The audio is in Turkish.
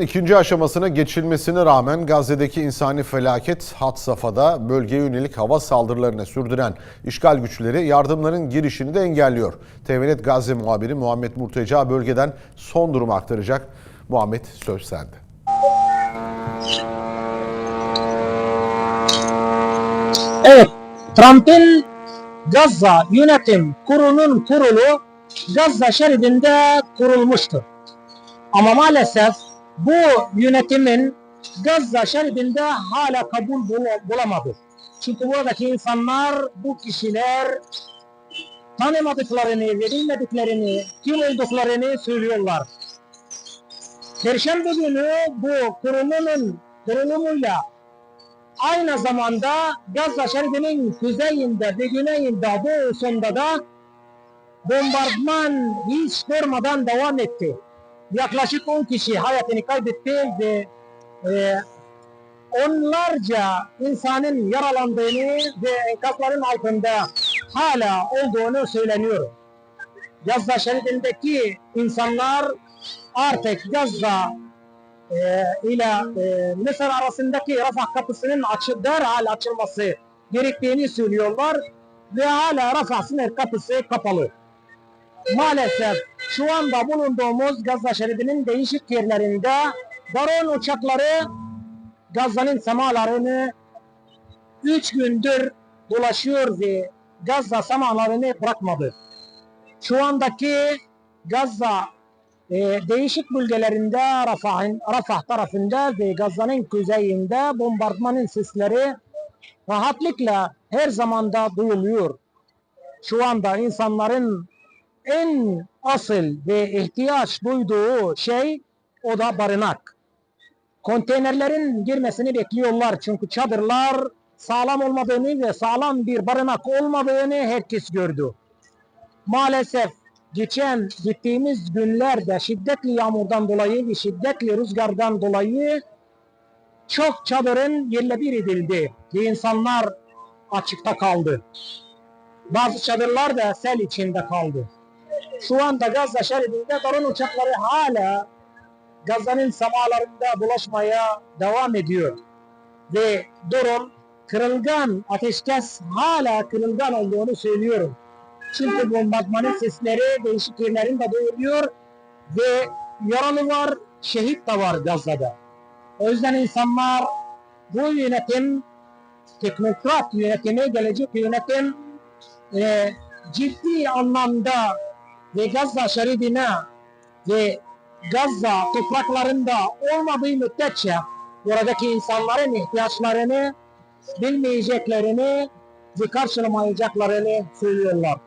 İkinci aşamasına geçilmesine rağmen Gazze'deki insani felaket had safhada bölgeye yönelik hava saldırılarını sürdüren işgal güçleri yardımların girişini de engelliyor. TVNet Gazze muhabiri Muhammed Murteca bölgeden son durumu aktaracak. Muhammed söz sende. Evet, Trump'ın Gazze Yönetim Kurulu'nun kurulu Gazze şeridinde kurulmuştur. Ama maalesef bu yönetimin Gazze şeridinde hala kabul bul- bulamadı. Çünkü buradaki insanlar, bu kişiler tanımadıklarını, verilmediklerini, kim olduklarını söylüyorlar. Perşembe günü bu kurulumun kurulumuyla aynı zamanda Gazze şeridinin kuzeyinde ve güneyinde doğusunda da bombardıman hiç durmadan devam etti. Yaklaşık 10 kişi hayatını kaybetti ve e, onlarca insanın yaralandığını ve enkazların altında hala olduğunu söyleniyor. Gazze şeridindeki insanlar artık Gazze e, ile e, Mısır arasındaki Rafah kapısının açı, derhal açılması gerektiğini söylüyorlar ve hala Rafah sınır kapısı kapalı. Maalesef şu anda bulunduğumuz Gazze şeridinin değişik yerlerinde drone uçakları Gazze'nin semalarını üç gündür dolaşıyor ve Gazze semalarını bırakmadı. Şu andaki Gazze e, değişik bölgelerinde Rafah'ın Rafah tarafında ve Gazze'nin kuzeyinde bombardımanın sesleri rahatlıkla her zamanda duyuluyor. Şu anda insanların en asıl ve ihtiyaç duyduğu şey o da barınak. Konteynerlerin girmesini bekliyorlar çünkü çadırlar sağlam olmadığını ve sağlam bir barınak olmadığını herkes gördü. Maalesef geçen gittiğimiz günlerde şiddetli yağmurdan dolayı ve şiddetli rüzgardan dolayı çok çadırın yerle bir edildi ve insanlar açıkta kaldı. Bazı çadırlar da sel içinde kaldı. Şu anda Gazze şeridinde drone uçakları hala Gazze'nin semalarında dolaşmaya devam ediyor. Ve durum kırılgan, ateşkes hala kırılgan olduğunu söylüyorum. Çünkü bombardımanın sesleri değişik yerlerinde duyuluyor ve yaralı var, şehit de var Gazze'de. O yüzden insanlar bu yönetim, teknokrat yönetimi, gelecek yönetim e, ciddi anlamda ve Gazze şeridine ve Gazze topraklarında olmadığı müddetçe oradaki insanların ihtiyaçlarını bilmeyeceklerini ve karşılamayacaklarını söylüyorlar.